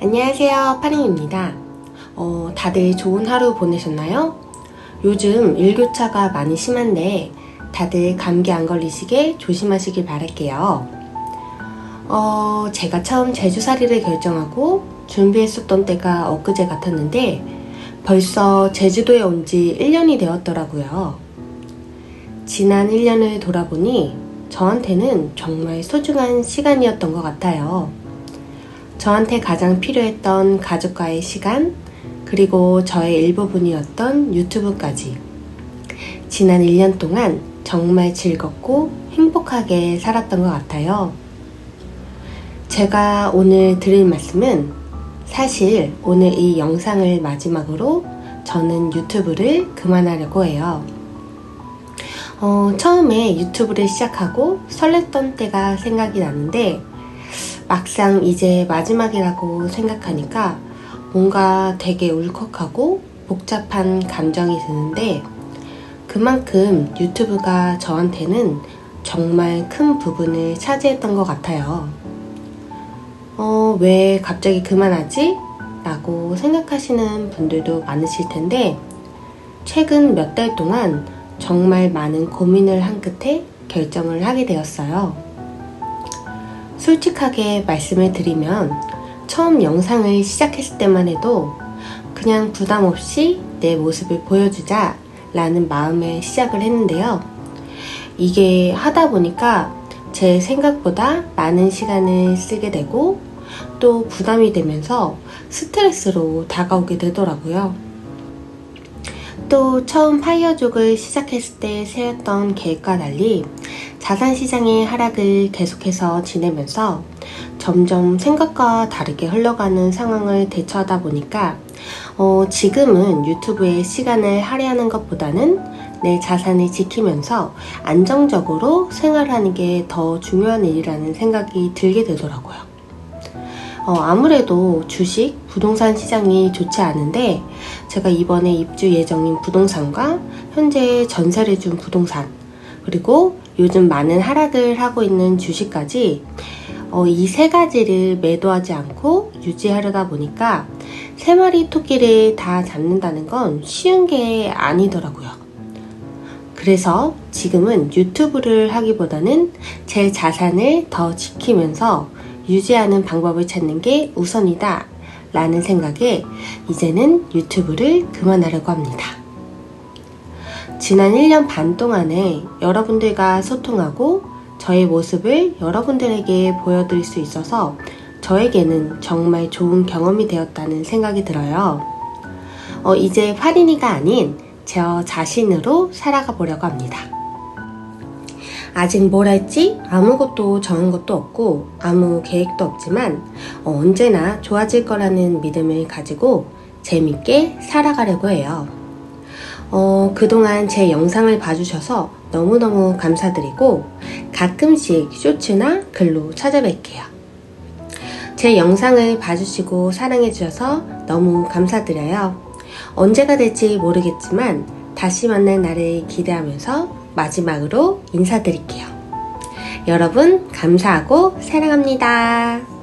안녕하세요. 파링입니다. 어, 다들 좋은 하루 보내셨나요? 요즘 일교차가 많이 심한데 다들 감기 안 걸리시게 조심하시길 바랄게요. 어, 제가 처음 제주살이를 결정하고 준비했었던 때가 엊그제 같았는데 벌써 제주도에 온 지 1년이 되었더라고요. 지난 1년을 돌아보니 저한테는 정말 소중한 시간이었던 것 같아요. 저한테 가장 필요했던 가족과의 시간, 그리고 저의 일부분이었던 유튜브까지. 지난 1년 동안 정말 즐겁고 행복하게 살았던 것 같아요. 제가 오늘 드릴 말씀은 사실 오늘 이 영상을 마지막으로 저는 유튜브를 그만하려고 해요. 어, 처음에 유튜브를 시작하고 설렜던 때가 생각이 나는데 막상 이제 마지막이라고 생각하니까 뭔가 되게 울컥하고 복잡한 감정이 드는데 그만큼 유튜브가 저한테는 정말 큰 부분을 차지했던 것 같아요. 어, 왜 갑자기 그만하지? 라고 생각하시는 분들도 많으실 텐데 최근 몇 달 동안 정말 많은 고민을 한 끝에 결정을 하게 되었어요. 솔직하게 말씀을 드리면 처음 영상을 시작했을 때만 해도 그냥 부담 없이 내 모습을 보여주자 라는 마음에 시작을 했는데요. 이게 하다 보니까 제 생각보다 많은 시간을 쓰게 되고 또 부담이 되면서 스트레스로 다가오게 되더라고요. 또 처음 파이어족을 시작했을 때 세웠던 계획과 달리 자산 시장의 하락을 계속해서 지내면서 점점 생각과 다르게 흘러가는 상황을 대처하다 보니까 어, 지금은 유튜브에 시간을 할애하는 것보다는 내 자산을 지키면서 안정적으로 생활하는 게 더 중요한 일이라는 생각이 들게 되더라고요. 어, 아무래도 주식, 부동산 시장이 좋지 않은데 제가 이번에 입주 예정인 부동산과 현재 전세를 준 부동산 그리고 요즘 많은 하락을 하고 있는 주식까지 어, 이 세 가지를 매도하지 않고 유지하려다 보니까 세 마리 토끼를 다 잡는다는 건 쉬운 게 아니더라고요. 그래서 지금은 유튜브를 하기보다는 제 자산을 더 지키면서 유지하는 방법을 찾는 게 우선이다 라는 생각에 이제는 유튜브를 그만하려고 합니다. 지난 1년 반 동안에 여러분들과 소통하고 저의 모습을 여러분들에게 보여드릴 수 있어서 저에게는 정말 좋은 경험이 되었다는 생각이 들어요. 어, 이제 파린이가 아닌 저 자신으로 살아가 보려고 합니다. 아직 뭘 할지 아무것도 정한 것도 없고 아무 계획도 없지만 어, 언제나 좋아질 거라는 믿음을 가지고 재밌게 살아가려고 해요. 어, 그동안 제 영상을 봐주셔서 너무너무 감사드리고 가끔씩 쇼츠나 글로 찾아뵐게요. 제 영상을 봐주시고 사랑해주셔서 너무 감사드려요. 언제가 될지 모르겠지만 다시 만날 날을 기대하면서 마지막으로 인사드릴게요. 여러분, 감사하고 사랑합니다.